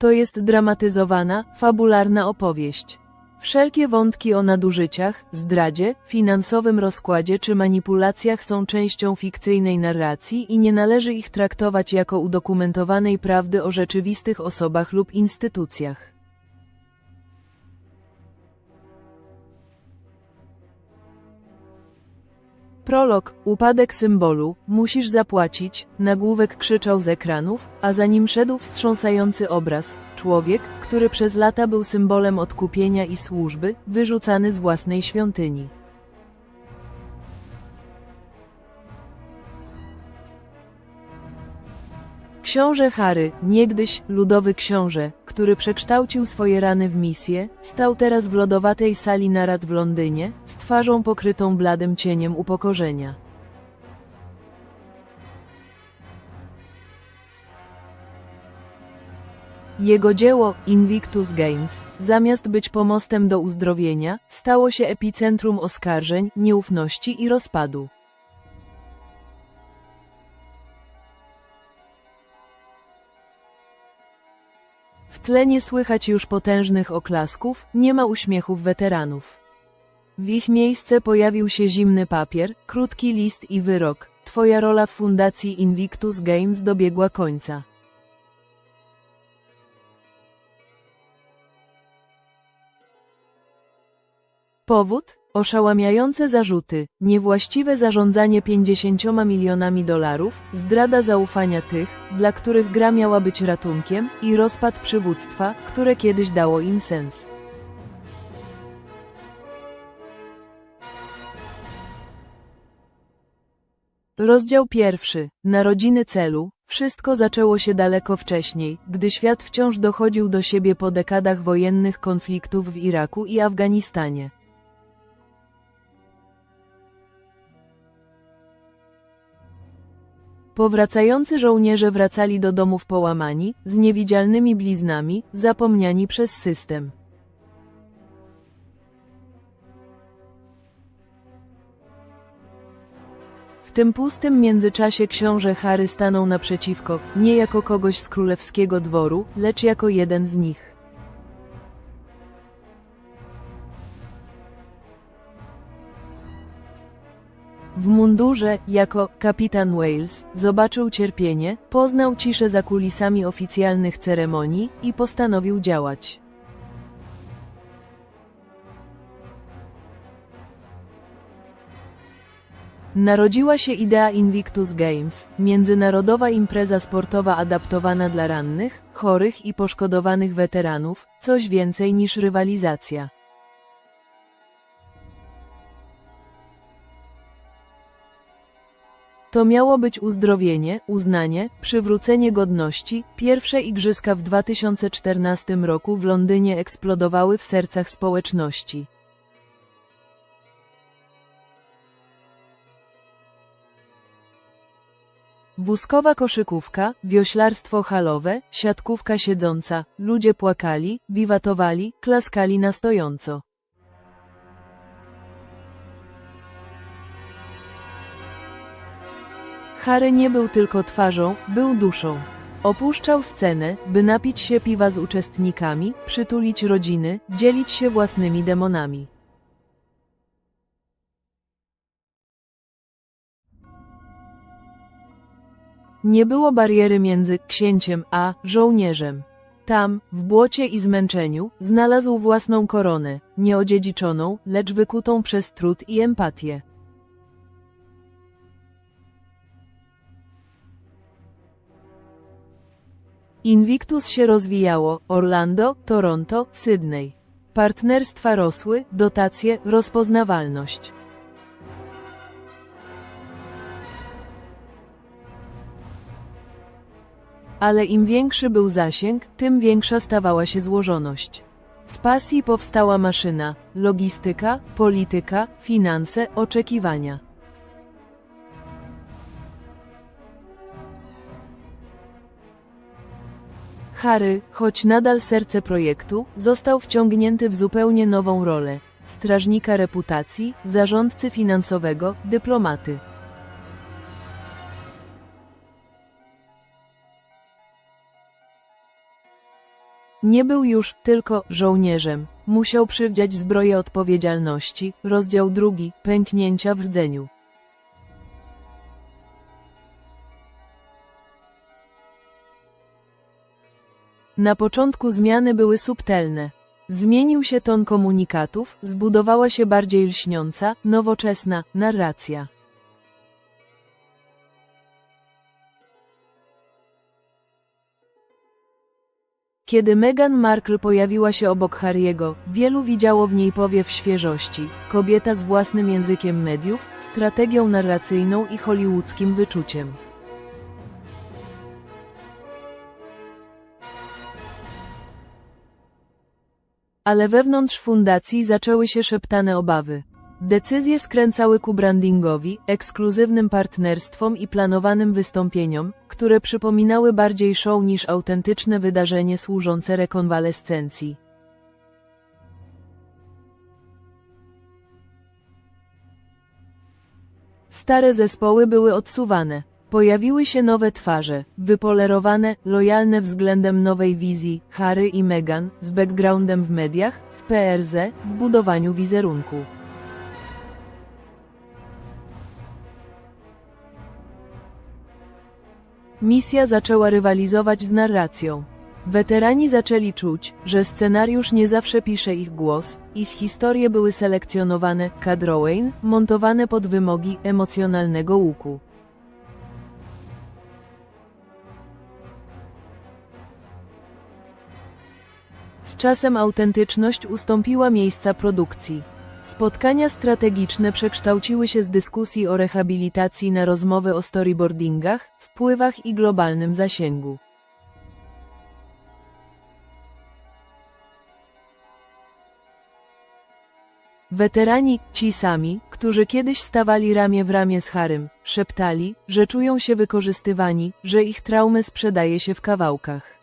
To jest dramatyzowana, fabularna opowieść. Wszelkie wątki o nadużyciach, zdradzie, finansowym rozkładzie czy manipulacjach są częścią fikcyjnej narracji i nie należy ich traktować jako udokumentowanej prawdy o rzeczywistych osobach lub instytucjach. Prolog, upadek symbolu, musisz zapłacić, nagłówek krzyczał z ekranów, a za nim szedł wstrząsający obraz, człowiek, który przez lata był symbolem odkupienia i służby, wyrzucany z własnej świątyni. Książę Harry, niegdyś ludowy książę, który przekształcił swoje rany w misję, stał teraz w lodowatej sali narad w Londynie, z twarzą pokrytą bladym cieniem upokorzenia. Jego dzieło, Invictus Games, zamiast być pomostem do uzdrowienia, stało się epicentrum oskarżeń, nieufności i rozpadu. Tle nie słychać już potężnych oklasków, nie ma uśmiechów weteranów. W ich miejsce pojawił się zimny papier, krótki list i wyrok. Twoja rola w fundacji Invictus Games dobiegła końca. Powód? Oszałamiające zarzuty, niewłaściwe zarządzanie 50 milionami dolarów, zdrada zaufania tych, dla których gra miała być ratunkiem, i rozpad przywództwa, które kiedyś dało im sens. Rozdział pierwszy. Narodziny celu. Wszystko zaczęło się daleko wcześniej, gdy świat wciąż dochodził do siebie po dekadach wojennych konfliktów w Iraku i Afganistanie. Powracający żołnierze wracali do domów połamani, z niewidzialnymi bliznami, zapomniani przez system. W tym pustym międzyczasie książę Harry stanął naprzeciwko, nie jako kogoś z królewskiego dworu, lecz jako jeden z nich. Mundurze, jako kapitan Wales, zobaczył cierpienie, poznał ciszę za kulisami oficjalnych ceremonii i postanowił działać. Narodziła się idea Invictus Games, międzynarodowa impreza sportowa adaptowana dla rannych, chorych i poszkodowanych weteranów, coś więcej niż rywalizacja. To miało być uzdrowienie, uznanie, przywrócenie godności. Pierwsze igrzyska w 2014 roku w Londynie eksplodowały w sercach społeczności. Wózkowa koszykówka, wioślarstwo halowe, siatkówka siedząca, ludzie płakali, wiwatowali, klaskali na stojąco. Harry nie był tylko twarzą, był duszą. Opuszczał scenę, by napić się piwa z uczestnikami, przytulić rodziny, dzielić się własnymi demonami. Nie było bariery między księciem a żołnierzem. Tam, w błocie i zmęczeniu, znalazł własną koronę, nieodziedziczoną, lecz wykutą przez trud i empatię. Invictus się rozwijało, Orlando, Toronto, Sydney. Partnerstwa rosły, dotacje, rozpoznawalność. Ale im większy był zasięg, tym większa stawała się złożoność. Z pasji powstała maszyna, logistyka, polityka, finanse, oczekiwania. Harry, choć nadal serce projektu, został wciągnięty w zupełnie nową rolę strażnika reputacji, zarządcy finansowego, dyplomaty. Nie był już tylko żołnierzem. Musiał przywdziać zbroję odpowiedzialności. Rozdział drugi. Pęknięcia w rdzeniu. Na początku zmiany były subtelne. Zmienił się ton komunikatów, zbudowała się bardziej lśniąca, nowoczesna narracja. Kiedy Meghan Markle pojawiła się obok Harry'ego, wielu widziało w niej powiew świeżości, kobieta z własnym językiem mediów, strategią narracyjną i hollywoodzkim wyczuciem. Ale wewnątrz fundacji zaczęły się szeptane obawy. Decyzje skręcały ku brandingowi, ekskluzywnym partnerstwom i planowanym wystąpieniom, które przypominały bardziej show niż autentyczne wydarzenie służące rekonwalescencji. Stare zespoły były odsuwane. Pojawiły się nowe twarze, wypolerowane, lojalne względem nowej wizji, Harry i Meghan, z backgroundem w mediach, w PRZ, w budowaniu wizerunku. Misja zaczęła rywalizować z narracją. Weterani zaczęli czuć, że scenariusz nie zawsze pisze ich głos, ich historie były selekcjonowane, kadrowain, montowane pod wymogi emocjonalnego łuku. Z czasem autentyczność ustąpiła miejsca produkcji. Spotkania strategiczne przekształciły się z dyskusji o rehabilitacji na rozmowy o storyboardingach, wpływach i globalnym zasięgu. Weterani, ci sami, którzy kiedyś stawali ramię w ramię z Harym, szeptali, że czują się wykorzystywani, że ich traumy sprzedaje się w kawałkach.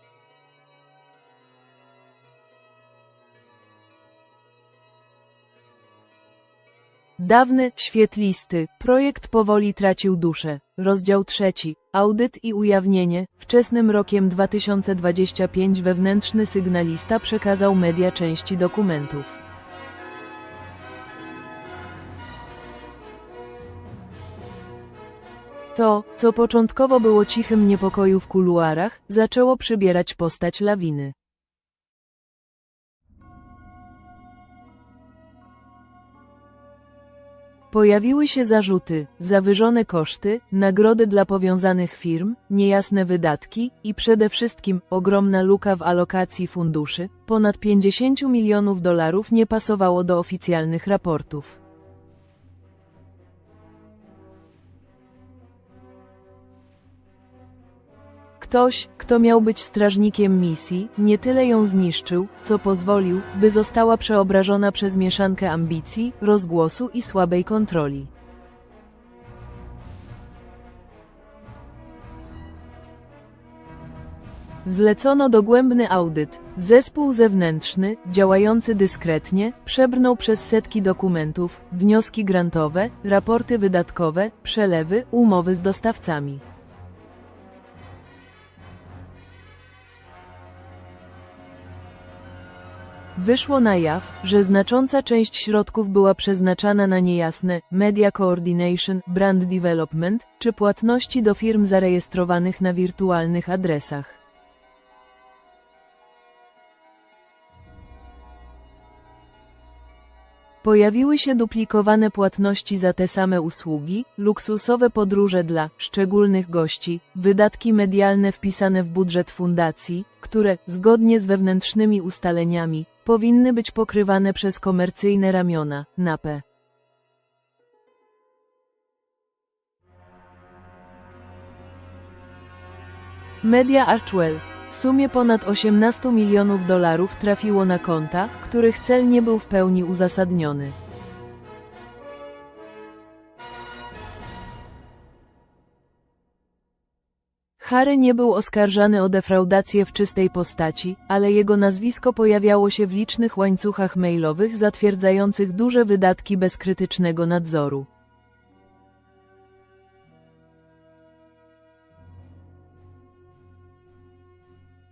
Dawny, świetlisty, projekt powoli tracił duszę. Rozdział trzeci. Audyt i ujawnienie. Wczesnym rokiem 2025 wewnętrzny sygnalista przekazał media części dokumentów. To, co początkowo było cichym niepokoju w kuluarach, zaczęło przybierać postać lawiny. Pojawiły się zarzuty, zawyżone koszty, nagrody dla powiązanych firm, niejasne wydatki i przede wszystkim ogromna luka w alokacji funduszy, ponad 50 milionów dolarów nie pasowało do oficjalnych raportów. Ktoś, kto miał być strażnikiem misji, nie tyle ją zniszczył, co pozwolił, by została przeobrażona przez mieszankę ambicji, rozgłosu i słabej kontroli. Zlecono dogłębny audyt. Zespół zewnętrzny, działający dyskretnie, przebrnął przez setki dokumentów, wnioski grantowe, raporty wydatkowe, przelewy, umowy z dostawcami. Wyszło na jaw, że znacząca część środków była przeznaczana na niejasne media coordination, brand development czy płatności do firm zarejestrowanych na wirtualnych adresach. Pojawiły się duplikowane płatności za te same usługi, luksusowe podróże dla szczególnych gości, wydatki medialne wpisane w budżet fundacji, które, zgodnie z wewnętrznymi ustaleniami, powinny być pokrywane przez komercyjne ramiona, NAPE. Media Archwell. W sumie ponad 18 milionów dolarów trafiło na konta, których cel nie był w pełni uzasadniony. Harry nie był oskarżany o defraudację w czystej postaci, ale jego nazwisko pojawiało się w licznych łańcuchach mailowych zatwierdzających duże wydatki bez krytycznego nadzoru.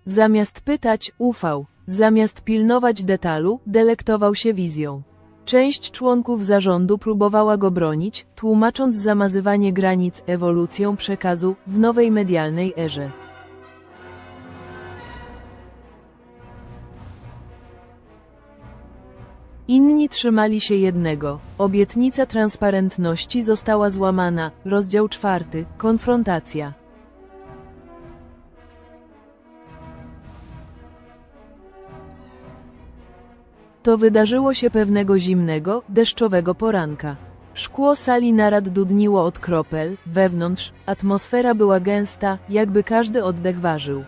Zamiast pytać, ufał. Zamiast pilnować detalu, delektował się wizją. Część członków zarządu próbowała go bronić, tłumacząc zamazywanie granic ewolucją przekazu w nowej medialnej erze. Inni trzymali się jednego. Obietnica transparentności została złamana. Rozdział czwarty. Konfrontacja. To wydarzyło się pewnego zimnego, deszczowego poranka. Szkło sali narad dudniło od kropel, wewnątrz, atmosfera była gęsta, jakby każdy oddech ważył.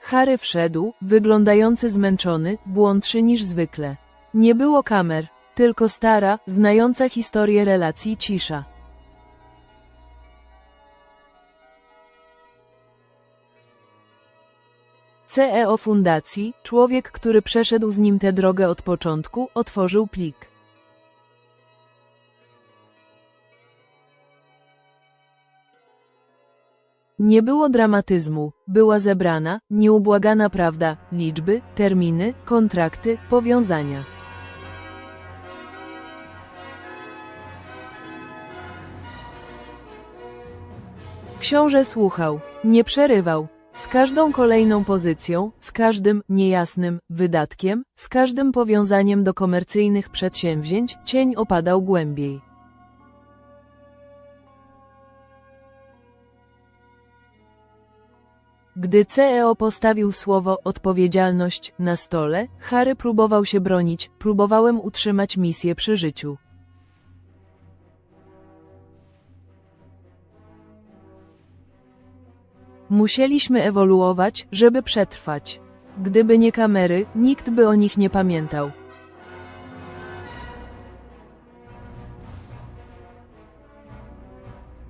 Harry wszedł, wyglądający zmęczony, błądszy niż zwykle. Nie było kamer, tylko stara, znająca historię relacji cisza. CEO Fundacji, człowiek, który przeszedł z nim tę drogę od początku, otworzył plik. Nie było dramatyzmu, była zebrana, nieubłagana prawda, liczby, terminy, kontrakty, powiązania. Książę słuchał, nie przerywał. Z każdą kolejną pozycją, z każdym niejasnym wydatkiem, z każdym powiązaniem do komercyjnych przedsięwzięć, cień opadał głębiej. Gdy CEO postawił słowo odpowiedzialność na stole, Harry próbował się bronić, próbowałem utrzymać misję przy życiu. Musieliśmy ewoluować, żeby przetrwać. Gdyby nie kamery, nikt by o nich nie pamiętał.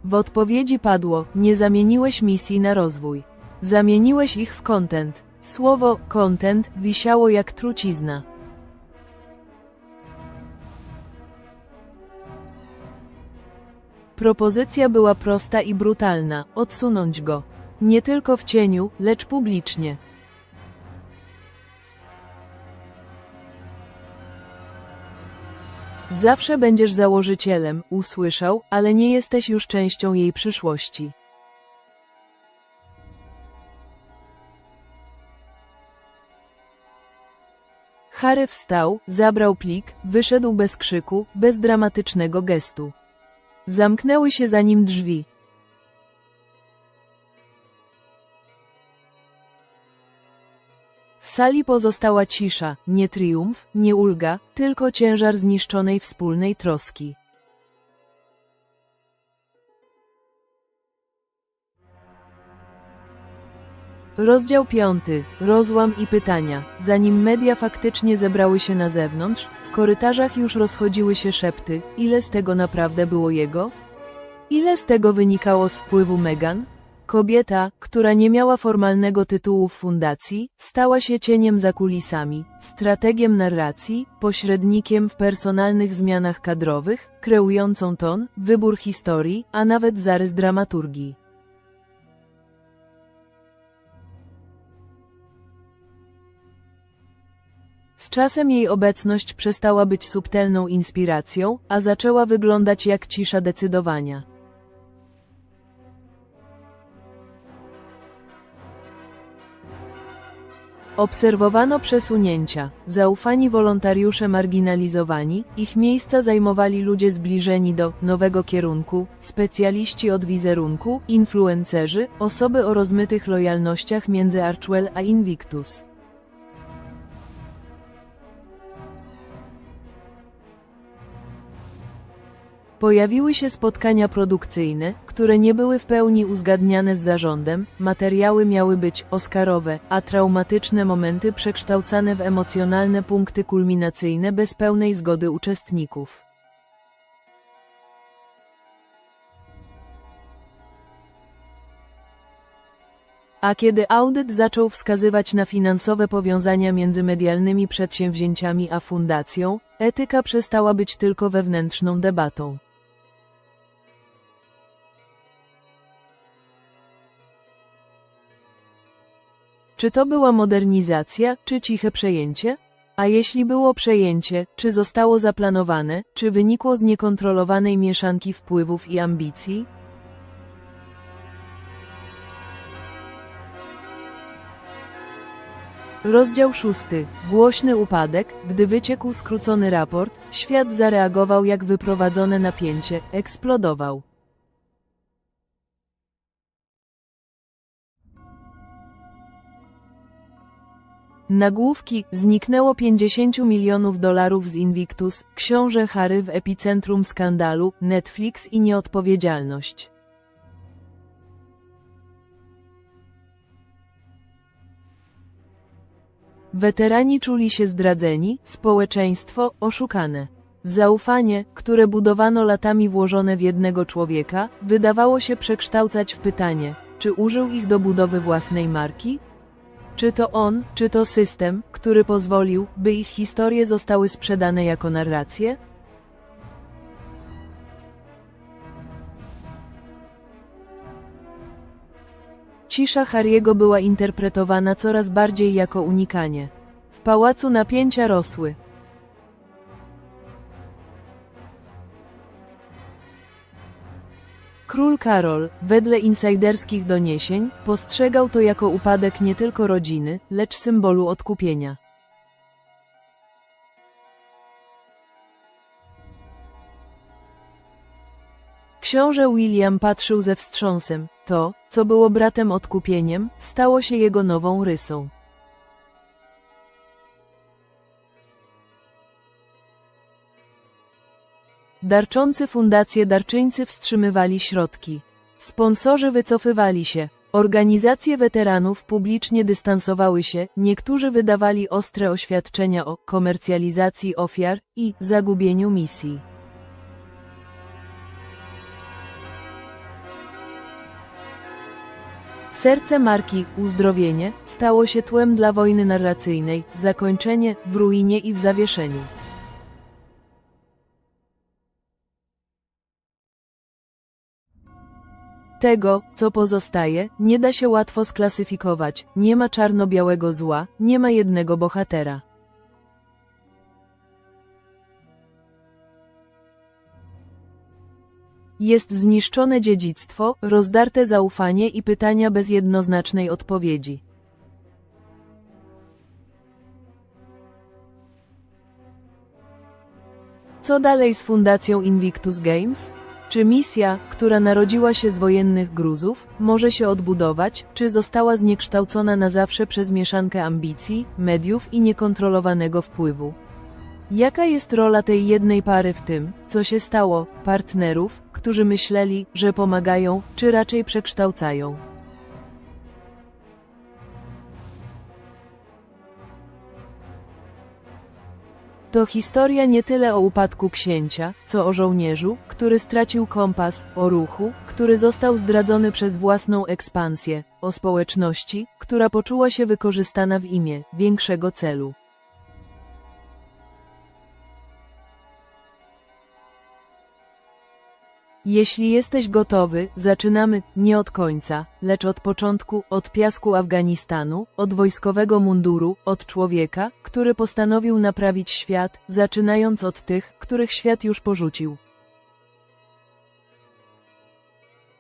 W odpowiedzi padło: Nie zamieniłeś misji na rozwój. Zamieniłeś ich w content. Słowo content wisiało jak trucizna. Propozycja była prosta i brutalna: odsunąć go. Nie tylko w cieniu, lecz publicznie. Zawsze będziesz założycielem, usłyszał, ale nie jesteś już częścią jej przyszłości. Harry wstał, zabrał plik, wyszedł bez krzyku, bez dramatycznego gestu. Zamknęły się za nim drzwi. Sali pozostała cisza, nie triumf, nie ulga, tylko ciężar zniszczonej wspólnej troski. Rozdział 5. Rozłam i pytania. Zanim media faktycznie zebrały się na zewnątrz, w korytarzach już rozchodziły się szepty, ile z tego naprawdę było jego? Ile z tego wynikało z wpływu Meghan? Kobieta, która nie miała formalnego tytułu w fundacji, stała się cieniem za kulisami, strategiem narracji, pośrednikiem w personalnych zmianach kadrowych, kreującą ton, wybór historii, a nawet zarys dramaturgii. Z czasem jej obecność przestała być subtelną inspiracją, a zaczęła wyglądać jak cisza decydowania. Obserwowano przesunięcia, zaufani wolontariusze marginalizowani, ich miejsca zajmowali ludzie zbliżeni do nowego kierunku, specjaliści od wizerunku, influencerzy, osoby o rozmytych lojalnościach między Archwell a Invictus. Pojawiły się spotkania produkcyjne, które nie były w pełni uzgadniane z zarządem, materiały miały być oscarowe, a traumatyczne momenty przekształcane w emocjonalne punkty kulminacyjne bez pełnej zgody uczestników. A kiedy audyt zaczął wskazywać na finansowe powiązania między medialnymi przedsięwzięciami a fundacją, etyka przestała być tylko wewnętrzną debatą. Czy to była modernizacja, czy ciche przejęcie? A jeśli było przejęcie, czy zostało zaplanowane, czy wynikło z niekontrolowanej mieszanki wpływów i ambicji? Rozdział szósty. Głośny upadek. Gdy wyciekł skrócony raport, świat zareagował jak wyprowadzone napięcie, eksplodował. Nagłówki zniknęło 50 milionów dolarów z Invictus, książę Harry w epicentrum skandalu, Netflix i nieodpowiedzialność. Weterani czuli się zdradzeni, społeczeństwo oszukane. Zaufanie, które budowano latami włożone w jednego człowieka, wydawało się przekształcać w pytanie, czy użył ich do budowy własnej marki? Czy to on, czy to system, który pozwolił, by ich historie zostały sprzedane jako narracje? Cisza Harry'ego była interpretowana coraz bardziej jako unikanie. W pałacu napięcia rosły. Król Karol, wedle insajderskich doniesień, postrzegał to jako upadek nie tylko rodziny, lecz symbolu odkupienia. Książę William patrzył ze wstrząsem. To, co było bratem odkupieniem, stało się jego nową rysą. Darczący fundacje darczyńcy wstrzymywali środki. Sponsorzy wycofywali się. Organizacje weteranów publicznie dystansowały się, niektórzy wydawali ostre oświadczenia o komercjalizacji ofiar i zagubieniu misji. Serce marki, uzdrowienie, stało się tłem dla wojny narracyjnej, zakończenie, w ruinie i w zawieszeniu. Tego, co pozostaje, nie da się łatwo sklasyfikować, nie ma czarno-białego zła, nie ma jednego bohatera. Jest zniszczone dziedzictwo, rozdarte zaufanie i pytania bez jednoznacznej odpowiedzi. Co dalej z Fundacją Invictus Games? Czy misja, która narodziła się z wojennych gruzów, może się odbudować, czy została zniekształcona na zawsze przez mieszankę ambicji, mediów i niekontrolowanego wpływu? Jaka jest rola tej jednej pary w tym, co się stało, partnerów, którzy myśleli, że pomagają, czy raczej przekształcają? To historia nie tyle o upadku księcia, co o żołnierzu, który stracił kompas, o ruchu, który został zdradzony przez własną ekspansję, o społeczności, która poczuła się wykorzystana w imię większego celu. Jeśli jesteś gotowy, zaczynamy, nie od końca, lecz od początku, od piasku Afganistanu, od wojskowego munduru, od człowieka, który postanowił naprawić świat, zaczynając od tych, których świat już porzucił.